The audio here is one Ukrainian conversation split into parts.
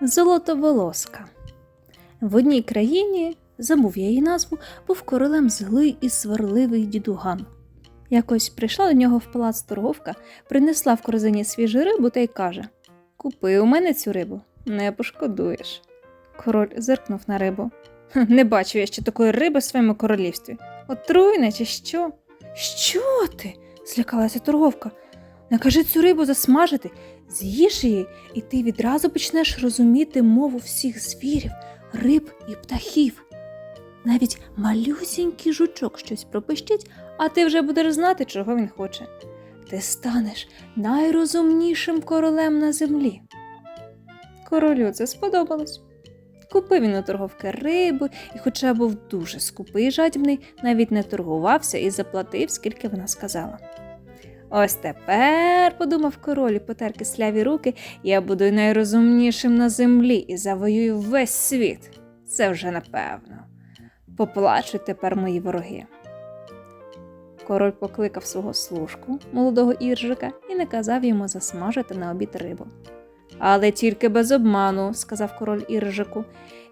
Золотоволоска. В одній країні, забув я її назву, був королем злий і сварливий дідуган. Якось прийшла до нього в палац торговка, принесла в корзині свіжу рибу та й каже: Купи у мене цю рибу, не пошкодуєш. Король зиркнув на рибу. Не бачу я ще такої риби в своєму королівстві. Отруйне чи що? Що ти? злякалася торговка. Накажи цю рибу засмажити, з'їж її, і ти відразу почнеш розуміти мову всіх звірів, риб і птахів. Навіть малюсінький жучок щось пропищить, а ти вже будеш знати, чого він хоче. Ти станеш найрозумнішим королем на землі. Королю це сподобалось. Купив він у торговки рибу, і, хоча був дуже скупий і жадібний, навіть не торгувався і заплатив, скільки вона сказала. Ось тепер, подумав король і потер кисляві руки, я буду найрозумнішим на землі і завоюю весь світ. Це вже напевно. Поплачуть тепер мої вороги. Король покликав свого служку, молодого іржика, і наказав йому засмажити на обід рибу. Але тільки без обману, сказав король іржику,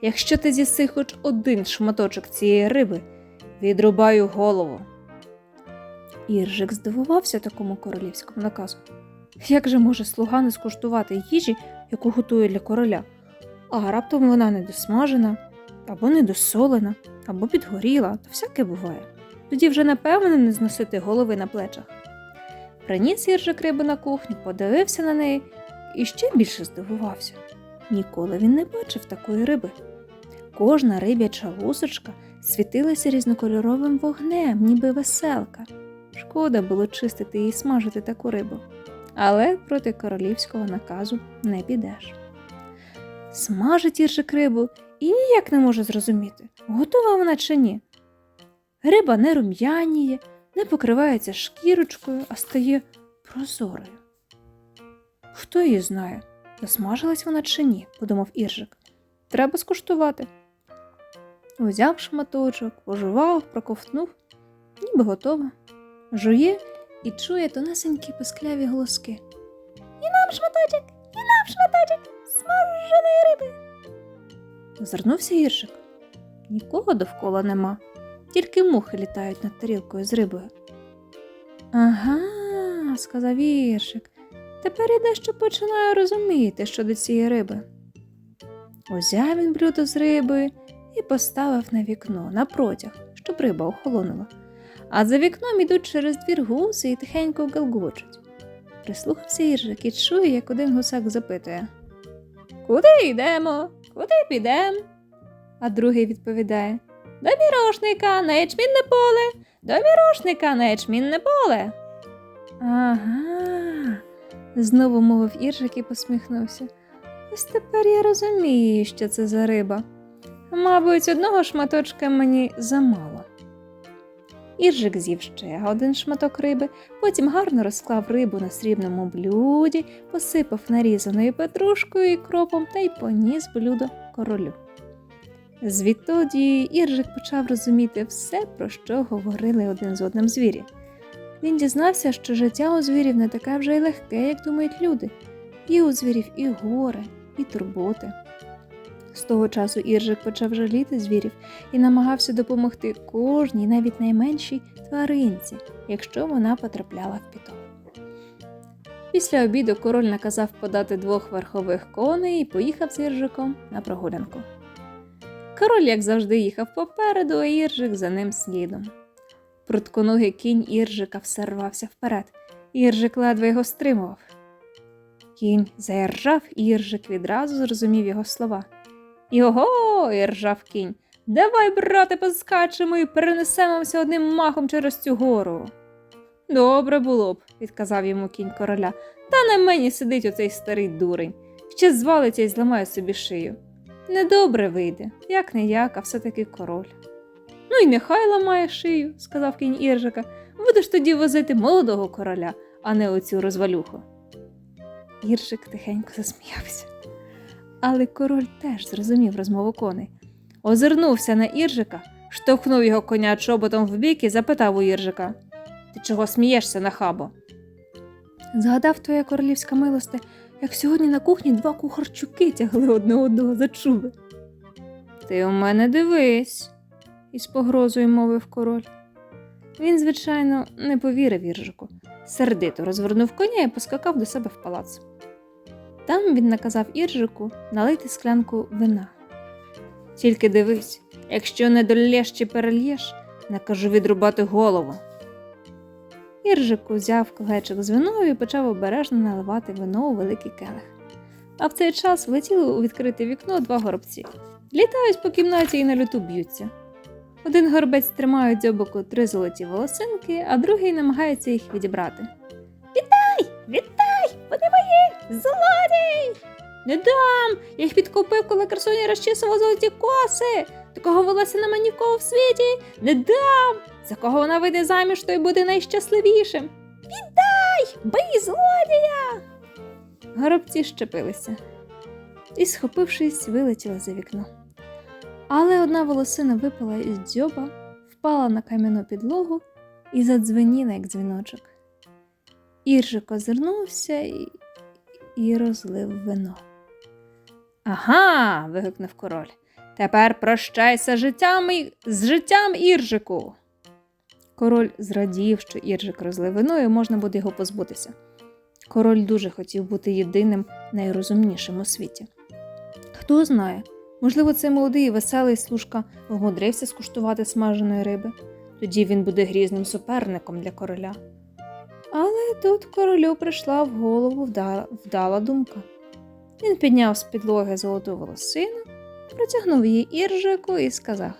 якщо ти з'їси хоч один шматочок цієї риби, відрубаю голову. Іржик здивувався такому королівському наказу. Як же може слуга не скуштувати їжі, яку готує для короля, а раптом вона недосмажена, або недосолена, або підгоріла, то всяке буває. Тоді вже напевно не зносити голови на плечах. Приніс Іржик рибу на кухню, подивився на неї і ще більше здивувався. Ніколи він не бачив такої риби. Кожна риб'яча лусочка світилася різнокольоровим вогнем, ніби веселка. Шкода було чистити і смажити таку рибу. Але проти королівського наказу не підеш. Смажить іржик рибу і ніяк не може зрозуміти, готова вона чи ні. Риба не рум'яніє, не покривається шкірочкою, а стає прозорою. Хто її знає, засмажилась вона чи ні, подумав Іржик. Треба скуштувати. Узяв шматочок, пожував, проковтнув, ніби готова. Жує і чує тонесенькі пискляві голоски. І нам шматочок, і нам шматочок смаженої риби. Озирнувся Іржик. Нікого довкола нема, тільки мухи літають над тарілкою з рибою. Ага, сказав Іржик. Тепер я дещо починаю розуміти щодо цієї риби. Узяв він блюдо з рибою і поставив на вікно на протяг, щоб риба охолонула. А за вікном ідуть через двір гуси і тихенько галгочуть. Прислухався Іржик і чує, як один гусак запитує Куди йдемо? Куди підемо? А другий відповідає До мірошника на ячмінне поле, до мірошника на ячмінне поле. Ага, знову мовив Іржик і посміхнувся. Ось тепер я розумію, що це за риба. Мабуть, одного шматочка мені замало. Іржик з'їв ще один шматок риби, потім гарно розклав рибу на срібному блюді, посипав нарізаною петрушкою і кропом та й поніс блюдо королю. Звідтоді Іржик почав розуміти все, про що говорили один з одним звірі. Він дізнався, що життя у звірів не таке вже й легке, як думають люди. Є у звірів і горе, і турботи. З того часу Іржик почав жаліти звірів і намагався допомогти кожній, навіть найменшій тваринці, якщо вона потрапляла в піду. Після обіду король наказав подати двох верхових коней і поїхав з Іржиком на прогулянку. Король, як завжди, їхав попереду, а Іржик за ним слідом. Прутконогий кінь Іржика все рвався вперед. Іржик ледве його стримував. Кінь заіржав, і Іржик відразу зрозумів його слова. Його, іржав кінь. Давай, брате, поскачемо і перенесемося одним махом через цю гору. Добре було б, відказав йому кінь короля. Та на мені сидить оцей старий дурень. Ще звалиться і зламає собі шию. Недобре вийде, як не як, а все-таки король. Ну і нехай ламає шию, сказав кінь Іржика. Будеш тоді возити молодого короля, а не оцю розвалюху. Іржик тихенько засміявся. Але король теж зрозумів розмову коней. Озирнувся на Іржика, штовхнув його коня чоботом в бік і запитав у Іржика Ти чого смієшся, нахабо? Згадав твоя королівська милосте, як сьогодні на кухні два кухарчуки тягли одне одного за чуби. Ти у мене дивись, із погрозою мовив король. Він, звичайно, не повірив Іржику. Сердито розвернув коня і поскакав до себе в палац. Там він наказав Іржику налити склянку вина. Тільки дивись, якщо не долєш чи перельєш, накажу відрубати голову. Іржик узяв глечик з виною і почав обережно наливати вино у великий келих. А в цей час влетіли у відкрите вікно два горобці. Літають по кімнаті і на люту б'ються. Один горобець тримає дзьобоку три золоті волосинки, а другий намагається їх відібрати. Віддай! Віддай! Вони мої! Злодій! Не дам! Я їх підкупив, коли красуня розчісувала золоті коси. Такого волосся нема нікого в світі. Не дам! За кого вона вийде заміж, той буде найщасливішим. Віддай! Бий злодія! Горобці щепилися і, схопившись, вилетіли за вікно. Але одна волосина випала із дзьоба, впала на кам'яну підлогу і задзвеніла, як дзвіночок. Іржик озирнувся і, і розлив вино. Ага. вигукнув король. Тепер прощайся життям і... з життям Іржику. Король зрадів, що Іржик розлив вино і можна буде його позбутися. Король дуже хотів бути єдиним найрозумнішим у світі. Хто знає, можливо, цей молодий і веселий служка вмудрився скуштувати смаженої риби. Тоді він буде грізним суперником для короля. Але тут королю прийшла в голову вдала, вдала думка. Він підняв з підлоги золоту волосину, протягнув її іржику і сказав: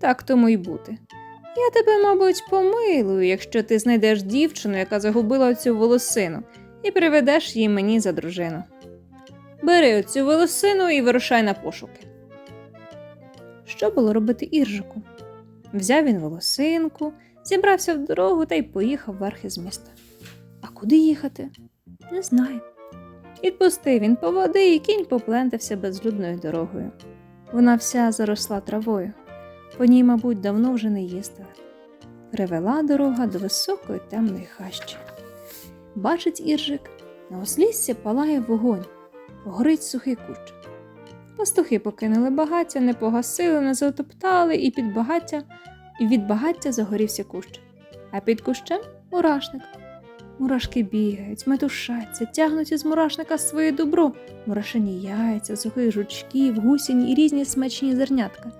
Так тому й бути. Я тебе, мабуть, помилую, якщо ти знайдеш дівчину, яка загубила цю волосину, і приведеш її мені за дружину. Бери оцю волосину і вирушай на пошуки. Що було робити Іржику? Взяв він волосинку, зібрався в дорогу та й поїхав верхи з міста. А куди їхати? Не знаю. Відпустив він по води, і кінь поплентався безлюдною дорогою. Вона вся заросла травою. По ній, мабуть, давно вже не їздили. Привела дорога до високої темної хащі. Бачить Іржик, на узліссі палає вогонь, горить сухий кущ. Пастухи покинули багаття, не погасили, не затоптали, і під багаття, і від багаття загорівся кущ. А під кущем мурашник. Мурашки бігають, метушаться, тягнуть із мурашника своє добро, мурашині яйця, сухих жучків, гусіні і різні смачні зернятка.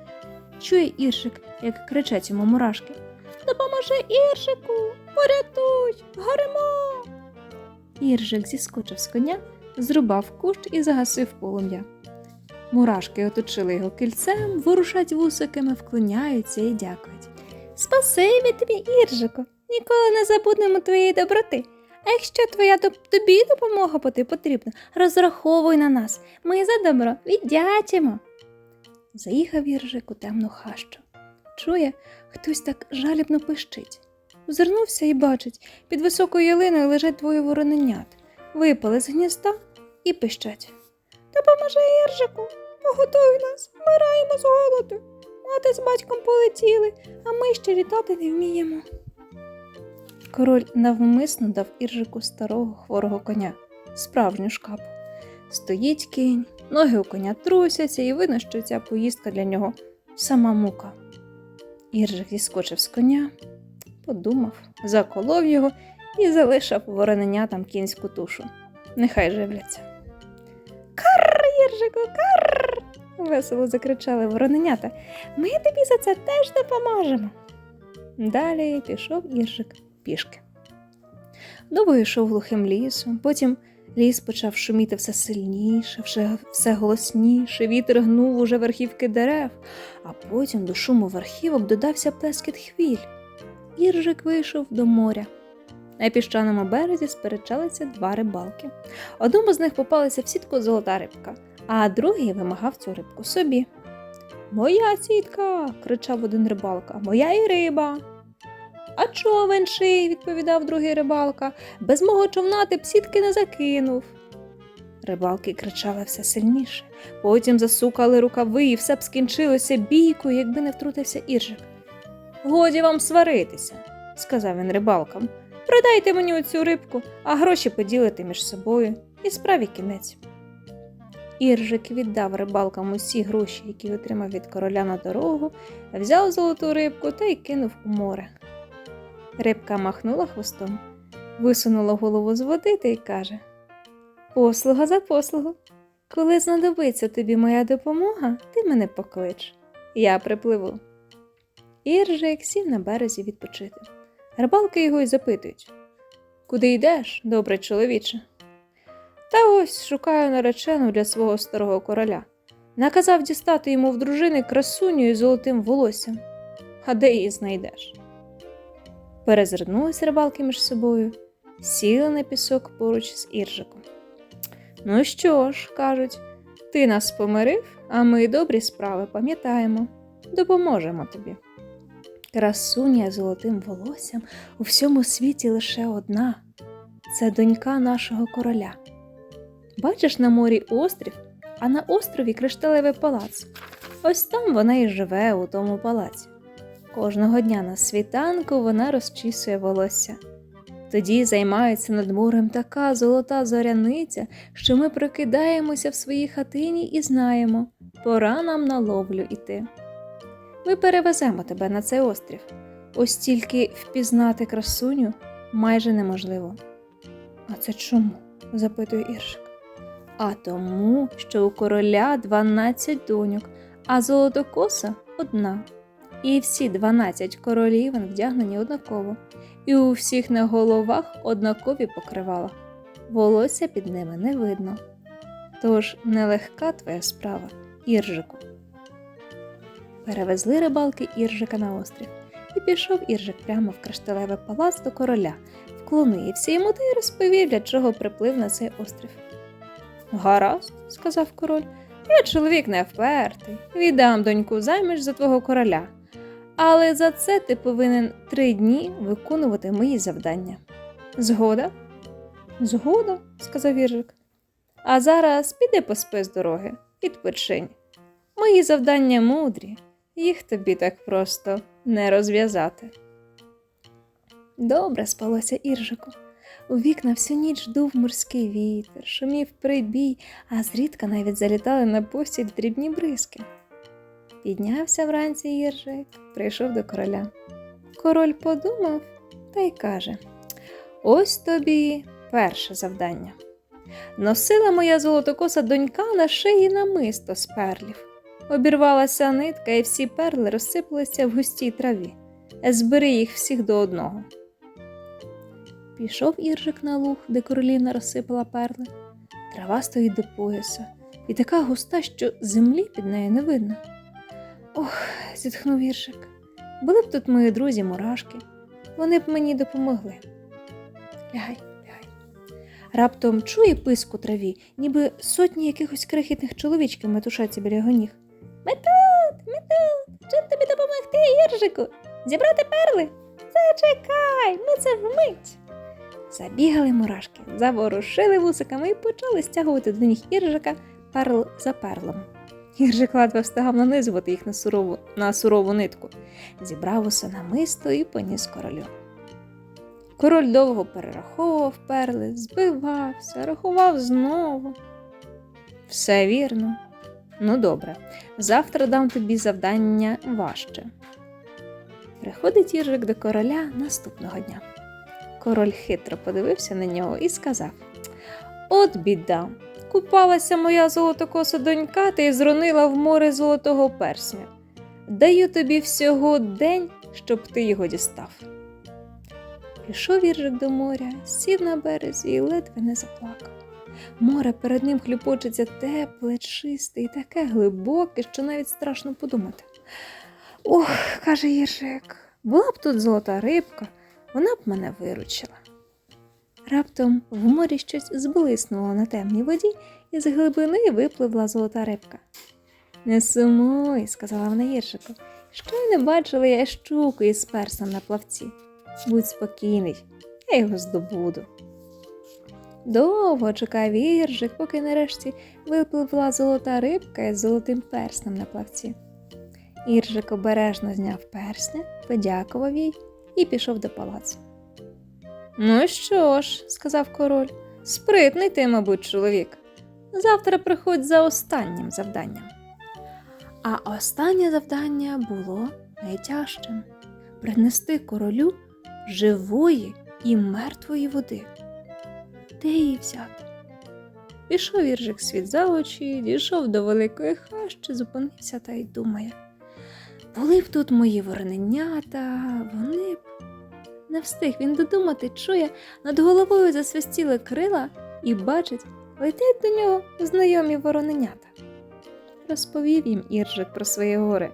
Чує Іршик, як кричать йому мурашки. Допоможи Іршику, порятуй, горимо. Іржик зіскочив з коня, зрубав кущ і загасив полум'я. Мурашки оточили його кільцем, ворушать вусиками, вклоняються і дякують. Спасибі тобі, Іржику, ніколи не забудемо твоєї доброти. А якщо твоя тобі допомога бути потрібна, розраховуй на нас. Ми за добро віддячимо. Заїхав Іржик у темну хащу. Чує, хтось так жалібно пищить. Озирнувся і бачить, під високою ялиною лежать двоє вороненят. Випали з гнізда і пищать. Допоможи Іржику, погодуй нас, вмираємо з голоду. Мати з батьком полетіли, а ми ще літати не вміємо. Король навмисно дав Іржику старого хворого коня, справжню шкапу. Стоїть кінь, ноги у коня трусяться, і видно, що ця поїздка для нього сама мука. Іржик зіскочив з коня, подумав, заколов його і залишив вороненятам кінську тушу. Нехай живляться. Кар, Іржику, кар. Весело закричали вороненята. Ми тобі за це теж допоможемо. Далі пішов Іржик пішки. Довго йшов глухим лісом, потім ліс почав шуміти все сильніше, все, все голосніше, вітер гнув уже верхівки дерев, а потім до шуму верхівок додався плескіт хвіль. Іржик вийшов до моря. На піщаному березі сперечалися два рибалки. Одному з них попалася в сітку золота рибка, а другий вимагав цю рибку собі. Моя сітка. кричав один рибалка, моя і риба. А човен ший, відповідав другий рибалка. Без мого човна ти б сітки не закинув. Рибалки кричали все сильніше, потім засукали рукави, і все б скінчилося бійкою, якби не втрутився Іржик. Годі вам сваритися, сказав він рибалкам. Продайте мені оцю рибку, а гроші поділите між собою. і справі кінець. Іржик віддав рибалкам усі гроші, які отримав від короля на дорогу, взяв золоту рибку та й кинув у море. Рибка махнула хвостом, висунула голову з води та й каже: Послуга за послугу. Коли знадобиться тобі моя допомога, ти мене поклич. Я припливу. Іржик сів на березі відпочити. Рибалки його й запитують Куди йдеш, добрий чоловіче? Та ось шукаю наречену для свого старого короля. Наказав дістати йому в дружини красуню із золотим волоссям. А де її знайдеш? Перезирнулись рибалки між собою, сіли на пісок поруч з Іржиком. Ну що ж, кажуть, ти нас помирив, а ми добрі справи пам'ятаємо, допоможемо тобі. Красуня з золотим волоссям у всьому світі лише одна це донька нашого короля. Бачиш на морі острів, а на острові кришталевий палац. Ось там вона і живе у тому палаці. Кожного дня на світанку вона розчісує волосся. Тоді займається над морем така золота зоряниця, що ми прокидаємося в своїй хатині і знаємо, пора нам на ловлю іти. Ми перевеземо тебе на цей острів, ось тільки впізнати красуню майже неможливо. А це чому? запитує Іршик. А тому, що у короля 12 доньок, а золотокоса одна. І всі 12 королівин вдягнені однаково, і у всіх на головах однакові покривала. Волосся під ними не видно. Тож нелегка твоя справа, Іржику. Перевезли рибалки Іржика на острів, і пішов Іржик прямо в кришталевий палац до короля, вклонився йому та й розповів, для чого приплив на цей острів. Гаразд, сказав король, я чоловік не впертий, віддам доньку заміж за твого короля. Але за це ти повинен три дні виконувати мої завдання. Згода? Згода, сказав Іржик. А зараз піди поспи з дороги, відпочинь. Мої завдання мудрі, їх тобі так просто не розв'язати. Добре спалося Іржику. У вікна всю ніч дув морський вітер, шумів прибій, а зрідка навіть залітали на постіль дрібні бризки. Піднявся вранці Іржик, прийшов до короля. Король подумав та й каже: Ось тобі перше завдання. Носила моя золотокоса донька на шиї намисто з перлів. Обірвалася нитка, і всі перли розсипалися в густій траві. Збери їх всіх до одного. Пішов Іржик на луг, де королівна розсипала перли. Трава стоїть до пояса, і така густа, що землі під нею не видно. Ох, зітхнув Іржик. Були б тут мої друзі мурашки, вони б мені допомогли. Лягай, лягай. Раптом чує писк у траві, ніби сотні якихось крихітних чоловічків метушаться біля його ніг. Метут, метут, чим тобі допомогти, Іржику? Зібрати перли? Зачекай, ми це вмить. Забігали мурашки, заворушили вусиками і почали стягувати до ніг Іржика перл за перлом. Іржик ледве встигав нанизувати їх на сурову, на сурову нитку, зібрав усе намисто і поніс королю. Король довго перераховував перли, збивався, рахував знову. Все вірно. Ну, добре, завтра дам тобі завдання важче. Приходить Іржик до короля наступного дня. Король хитро подивився на нього і сказав: От біда! Купалася моя золотокоса донька та й зронила в море золотого персня. Даю тобі всього день, щоб ти його дістав. Пішов Іржик до моря, сів на березі і ледве не заплакав. Море перед ним хлюпочеться тепле, чисте і таке глибоке, що навіть страшно подумати. Ох, каже Іржик, була б тут золота рибка, вона б мене виручила. Раптом в морі щось зблиснуло на темній воді, і з глибини випливла золота рибка. Не сумуй, сказала вона Іржику, щойно бачила я щуку із персом на плавці. Будь спокійний, я його здобуду. Довго чекав Іржик, поки нарешті випливла золота рибка із золотим перснем на плавці. Іржик обережно зняв персня, подякував їй і пішов до палацу. Ну що ж, сказав король, Спритний ти, мабуть, чоловік. Завтра приходь за останнім завданням. А останнє завдання було найтяжчим принести королю живої і мертвої води. Де її взяти? Пішов Іржик світ за очі, дійшов до великої хащі, зупинився та й думає. Були б тут мої вороненята, вони б. Не встиг він додумати, чує, над головою засвистіли крила і бачить, летять до нього знайомі вороненята. Розповів їм Іржик про своє горе.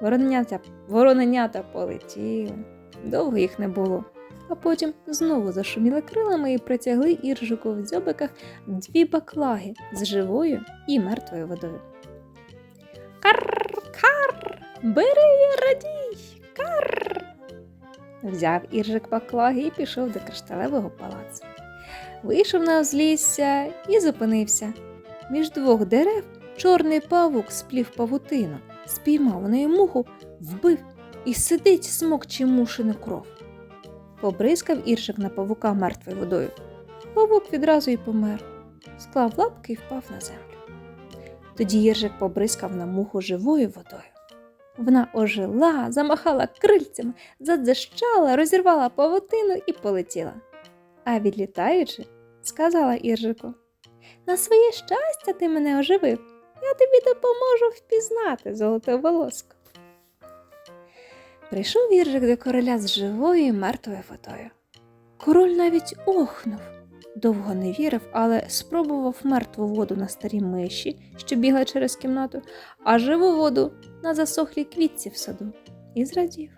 Вороненята, вороненята полетіли, довго їх не було, а потім знову зашуміли крилами і притягли Іржику в дзьобиках дві баклаги з живою і мертвою водою. Кар, кар, бери і радій, кар. Взяв Іржик баклаги і пішов до кришталевого палацу. Вийшов на узлісся і зупинився. Між двох дерев чорний павук сплів павутину, спіймав у неї муху, вбив і сидить, смокче мушину кров. Побризкав Іржик на павука мертвою водою. Павук відразу й помер, склав лапки і впав на землю. Тоді Іржик побризкав на муху живою водою. Вона ожила, замахала крильцями, задзищала, розірвала павутину і полетіла. А відлітаючи, сказала Іржику: На своє щастя ти мене оживив, я тобі допоможу впізнати золотоволоску. Прийшов Іржик до короля з живою і мертвою водою. Король навіть охнув, довго не вірив, але спробував мертву воду на старій миші, що бігла через кімнату, а живу воду на засохлій квітці в саду і зрадів.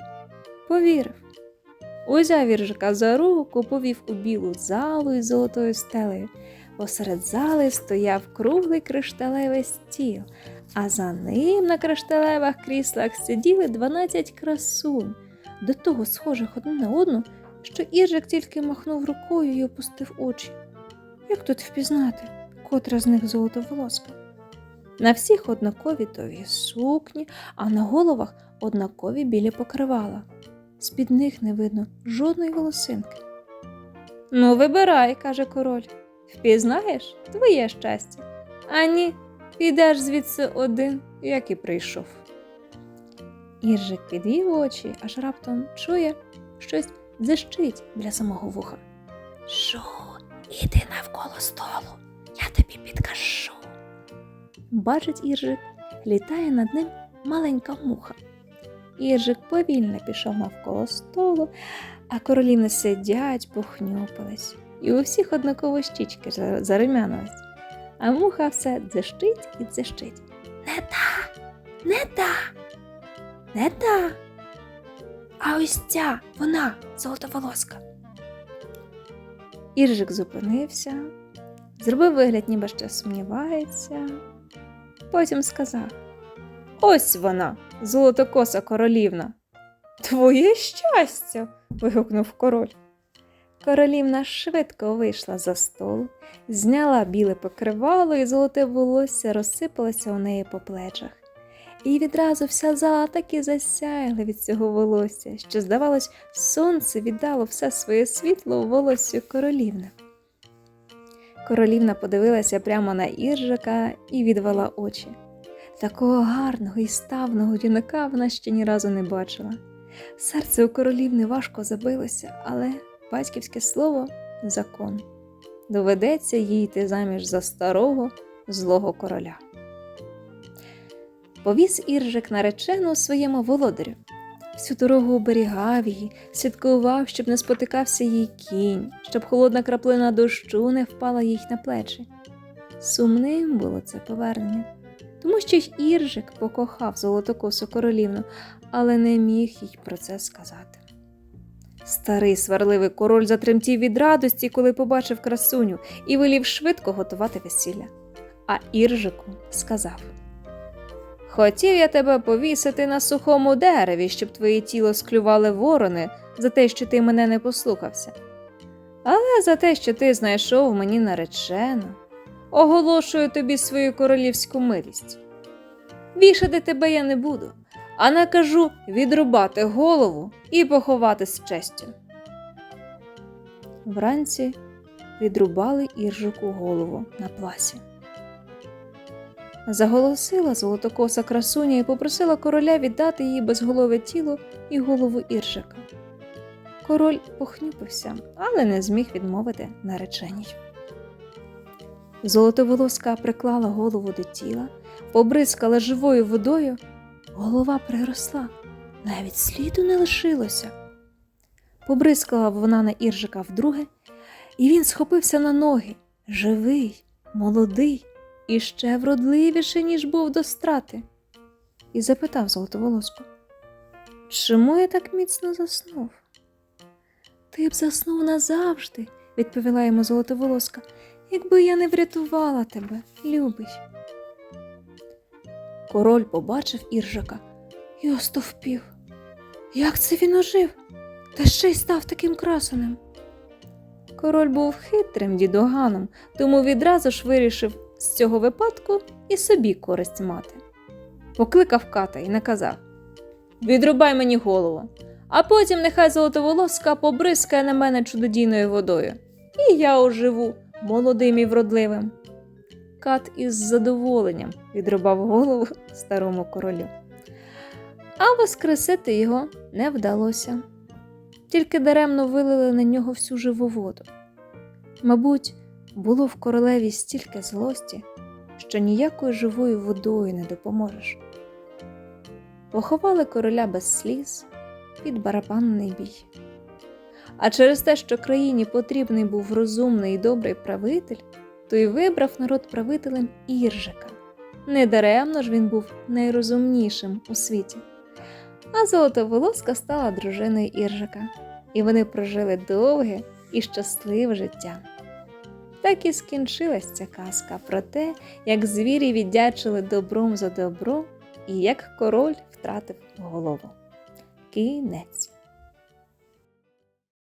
Повірив. Узяв Іржика за руку, повів у білу залу із золотою стелею. Посеред зали стояв круглий кришталевий стіл, а за ним на кришталевих кріслах сиділи дванадцять красунь, до того схожих одна на одну, що Іржик тільки махнув рукою і опустив очі. Як тут впізнати, котра з них золотоволоска? На всіх однакові довгі сукні, а на головах однакові білі покривала. З-під них не видно жодної волосинки. Ну, вибирай, каже король. Впізнаєш твоє щастя. А ні, підеш звідси один, як і прийшов. Іржик підвів очі, аж раптом чує щось дзищить біля самого вуха. Шу, іди навколо столу, я тобі підкажу. Бачить Іржик, літає над ним маленька муха. Іржик повільно пішов навколо столу, а королівни сидять, похнюпились, і у всіх однаково щічки за- зарум'янились. А муха все дзищить і дзищить. Не та, не та, не та. А ось ця вона, золотоволоска. Іржик зупинився, зробив вигляд, ніби ще сумнівається. Потім сказав: Ось вона, золотокоса королівна. Твоє щастя. вигукнув король. Королівна швидко вийшла за стол, зняла біле покривало, і золоте волосся розсипалося у неї по плечах. І відразу вся зала так і засяяла від цього волосся, що, здавалось, сонце віддало все своє світло у волосю королівни. Королівна подивилася прямо на Іржика і відвела очі. Такого гарного і ставного юнака вона ще ні разу не бачила. Серце у королівни важко забилося, але батьківське слово закон. Доведеться їй йти заміж за старого злого короля. Повіз Іржик наречену своєму володарю. Всю дорогу оберігав її, слідкував, щоб не спотикався їй кінь, щоб холодна краплина дощу не впала їй на плечі. Сумним було це повернення, тому що й Іржик покохав золотокосу королівну, але не міг їй про це сказати. Старий сварливий король затремтів від радості, коли побачив красуню, і велів швидко готувати весілля. А Іржику сказав: Хотів я тебе повісити на сухому дереві, щоб твоє тіло склювали ворони за те, що ти мене не послухався. Але за те, що ти знайшов мені наречену, оголошую тобі свою королівську милість. Вішати тебе я не буду, а накажу відрубати голову і поховати з честю. Вранці відрубали іржику голову на пласі. Заголосила золотокоса красуня і попросила короля віддати їй безголове тіло і голову іржика. Король похнюпився, але не зміг відмовити нареченій. Золотоволоска приклала голову до тіла, побризкала живою водою, голова приросла, навіть сліду не лишилося. Побризкала вона на іржика вдруге, і він схопився на ноги, живий, молодий і ще вродливіший, ніж був до страти, і запитав золотоволоску, чому я так міцно заснув? Ти б заснув назавжди, відповіла йому золотоволоска, якби я не врятувала тебе, любий. Король побачив іржака і остовпів. Як це він ожив? Та ще й став таким красеним. Король був хитрим дідоганом, тому відразу ж вирішив з цього випадку і собі користь мати. Покликав ката і наказав Відрубай мені голову, а потім нехай золотоволоска побризкає на мене чудодійною водою, і я оживу молодим і вродливим. Кат із задоволенням відрубав голову старому королю. А воскресити його не вдалося, тільки даремно вилили на нього всю живу воду. Мабуть, було в королеві стільки злості, що ніякою живою водою не допоможеш. Поховали короля без сліз під барабанний бій. А через те, що країні потрібний був розумний і добрий правитель, то й вибрав народ правителем Іржика. Недаремно ж він був найрозумнішим у світі. А золотоволоска стала дружиною Іржика, і вони прожили довге і щасливе життя. Так і скінчилась ця казка про те, як звірі віддячили добром за добро і як король втратив голову. Кінець.